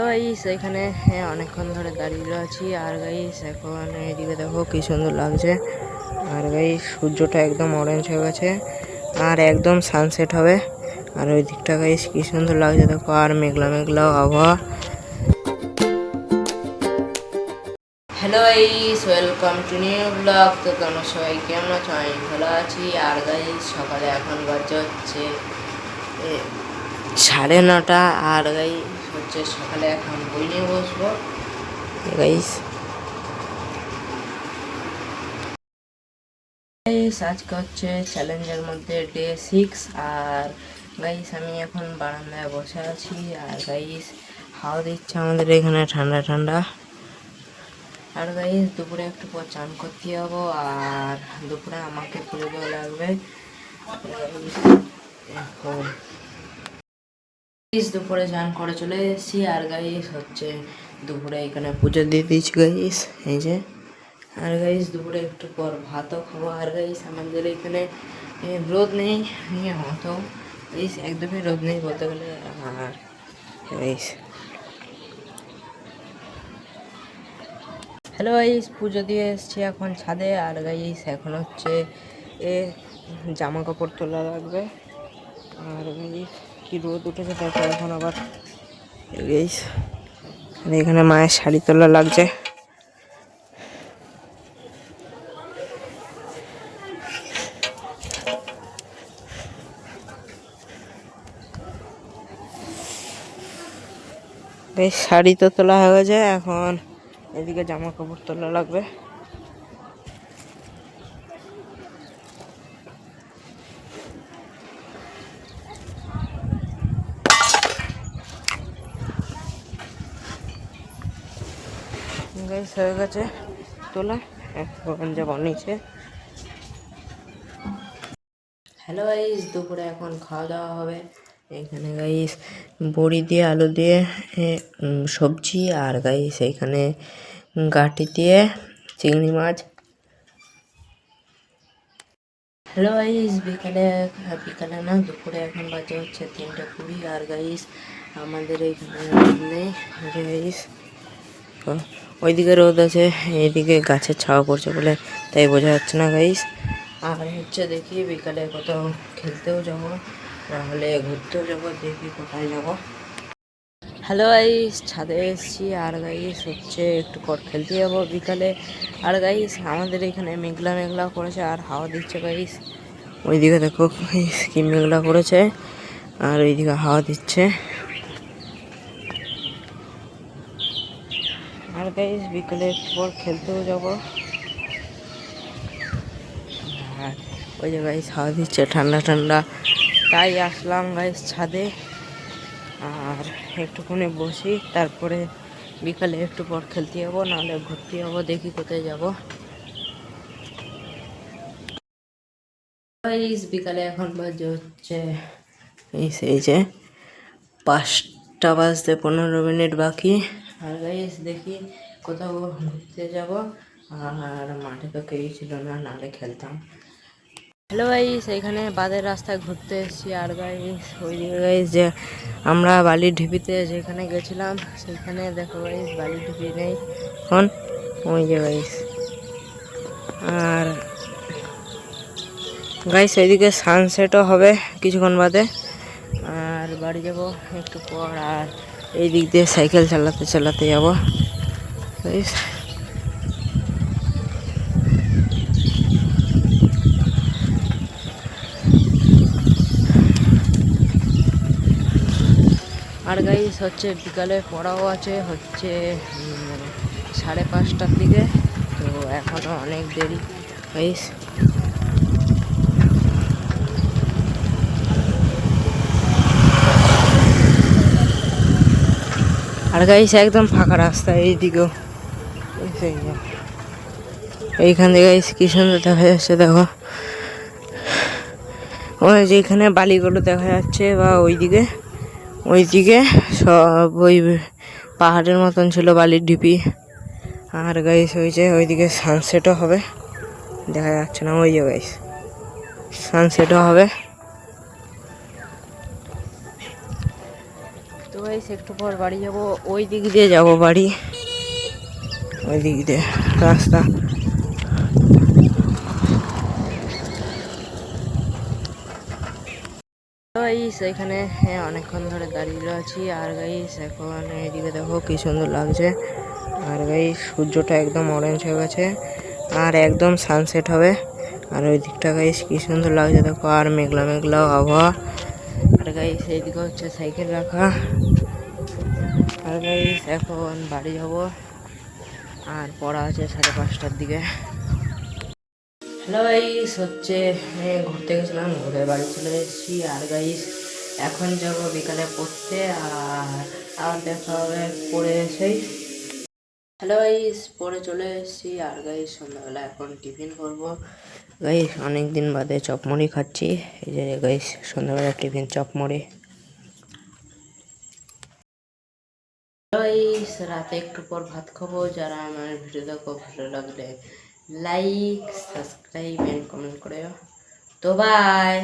Guys এখানে হ্যাঁ, অনেকক্ষণ ধরে দাঁড়িয়ে আছি। আর গাইস এখন এদিকে দেখো কি সুন্দর লাগছে। আর গাইস সূর্যটা একদম অরেঞ্জ হয়ে গেছে। আর একদম সানসেট হবে। আর ওই দিকটা গাইস কি সুন্দর লাগছে। দেখো আর মেঘলা মেঘলা আবহাওয়া। Hello guys welcome to new blog তো তোমরা সবাই কেমন আছো? আমি ভালো আছি। আর গাইস সকালে এখন বাজে হচ্ছে সাড়ে নটা। আর গাইস হচ্ছে সকালে এখন বই নিয়ে বসবো। গাইস আজকে হচ্ছে চ্যালেঞ্জের মধ্যে ডে সিক্স আর গাইস আমি এখন বারান্দায় বসে আছি। আর গাইস হাওয়া দিচ্ছে আমাদের এখানে ঠান্ডা ঠান্ডা। আর গাইস দুপুরে একটু পর চান করতে যাব আর দুপুরে আমাকে পুজো দেওয়া লাগবে। এখন গাইস দুপুরে চান করে চলে এসেছি। আর গাইস হচ্ছে দুপুরে এখানে পুজো দিয়ে দিয়েছি গাইস এই যে, আর গাইস দুপুরে একটু পর ভাতও খাব। আর গাইস আমাদের এখানে রোদ নেই। হতো গাইস একদমই রোদ নেই বলতে গেলে। আর গাইস হ্যালো গাইস পুজো দিয়ে এসেছি এখন ছাদে। আর গাইস এখন হচ্ছে, এ, জামা কাপড় তোলা লাগবে। আর গাইস কি রোদ উঠেছে তারপর এখন আবার গাইস এখানে মায়ের শাড়ি তোলা লাগছে। বেশ, শাড়ি তো তোলা হয়ে গেছে, এখন এদিকে জামা কাপড় তোলা লাগবে। গাইস হয়ে গেছে। তোলা এখন যাব, নিচে। হ্যালো গাইস দুপুরে এখন খাওয়া দাওয়া হবে। এখানে গাইস বড়ি দিয়ে, আলু দিয়ে সবজি, আর গাইস এখানে গাটি দিয়ে চিংড়ি মাছ। হ্যালো গাইস বিকালে বিকালে না, দুপুরে এখন বাজে হচ্ছে তিনটে কুড়ি, আর গাইস আমাদের এইখানে নেই। গাইস ওইদিকে রোদ আছে, এইদিকে গাছের ছাওয়া পড়ছে বলে তাই বোঝা যাচ্ছে না গাইস আর হচ্ছে দেখি বিকালে কোথাও খেলতেও যাব নাহলে ঘুরতেও যাব, দেখি কোথায় যাব। হ্যালো গাইস ছাদে এসেছি। আর গাইস হচ্ছে একটু পর খেলতে যাব বিকালে। আর গাইস আমাদের এখানে মেঘলা মেঘলা করেছে, আর হাওয়া দিচ্ছে গাইস ওইদিকে দেখো কি মেঘলা করেছে, আর ওইদিকে হাওয়া দিচ্ছে। গাইস বিকেলে পর খেলতেও যাব। আর ওই যে গাইস হাওয়া দিচ্ছে ঠান্ডা ঠান্ডা। তাই আসলাম গাইস ছাদে। আর একটুখানি বসি, তারপরে বিকালে একটু পর খেলতে যাব, নাহলে ঘুরতে যাব, দেখি কোথায় যাব। বিকালে এখন বাজে হচ্ছে, এই যে পাঁচটা বাজতে পনেরো মিনিট বাকি। আর গাইস দেখি কোথাও ঘুরতে যাব আর মাঠে তো কেউই ছিল না, নাহলে খেলতাম। হ্যালো গাইস এখানে বাদের রাস্তায় ঘুরতে এসেছি আর গাইস ওইদিকে গাইস যে আমরা বালির ঢিপিতে যেখানে গেছিলাম, সেখানে দেখো গাইস বালির ঢিপি নেই। এখন ওই যে গাইস আর গাইস ওইদিকে সানসেটও হবে কিছুক্ষণ বাদে। আর বাড়ি যাব একটু পর, আর এই দিক দিয়ে সাইকেল চালাতে চালাতে যাব। গাইস আর গাইস হচ্ছে বিকালে পড়াও আছে, হচ্ছে সাড়ে পাঁচটার দিকে, তো এখনও অনেক দেরি গাইস আর গাইস একদম ফাঁকা রাস্তা, এইদিকেও। এইখান থেকে কি সুন্দর দেখা যাচ্ছে, দেখো। ওই যেখানে বালিগুলো দেখা যাচ্ছে, বা ওইদিকে ওইদিকে সব ওই পাহাড়ের মতন ছিল বালির ঢিপি। আর গাইস হয়েছে ওইদিকে সানসেটও হবে। দেখা যাচ্ছে না, ওই যে গাইস সানসেটও হবে। তো গাইস একটু পর বাড়ি যাব ওই দিক দিয়ে যাব বাড়ি। ওই দিক দিয়ে, রাস্তা। গাইস এখানে হ্যাঁ অনেকক্ষণ ধরে দাঁড়িয়ে আছি। আর গাইস এখন এইদিকে দেখো কি সুন্দর লাগছে। আর গাইস সূর্যটা একদম অরেঞ্জ হয়ে গেছে। আর একদম সানসেট হবে। আর ওই দিকটা গাইস কি সুন্দর লাগছে। দেখো, আর মেঘলা মেঘলা আবহাওয়া। আর গাইস এইদিকে হচ্ছে সাইকেল রাখা। আর গাইস এখন বাড়ি যাব। আর পড়া আছে সাড়ে পাঁচটার দিকে। হ্যালো গাইস হচ্ছে ঘুরতে গেছিলাম, ঘুরে বাড়ি চলে এসেছি। আর গাইস এখন যাব বিকালে পড়তে আর আর দেখা হবে পড়ে এসেই। হ্যালো গাইস পরে চলে এসেছি। আর গাইস সন্ধ্যাবেলা এখন টিফিন করব। গাইস অনেক দিন বাদে চপমুড়ি খাচ্ছি। এই যে গাইস সন্ধ্যাবেলা টিফিন চপমুড়ি। গাইস রাতে একটু পর ভাত খাব। যারা আমার ভিডিও দেখো, ভালো লাগলে লাইক সাবস্ক্রাইব অ্যান্ড কমেন্ট করে তো বাই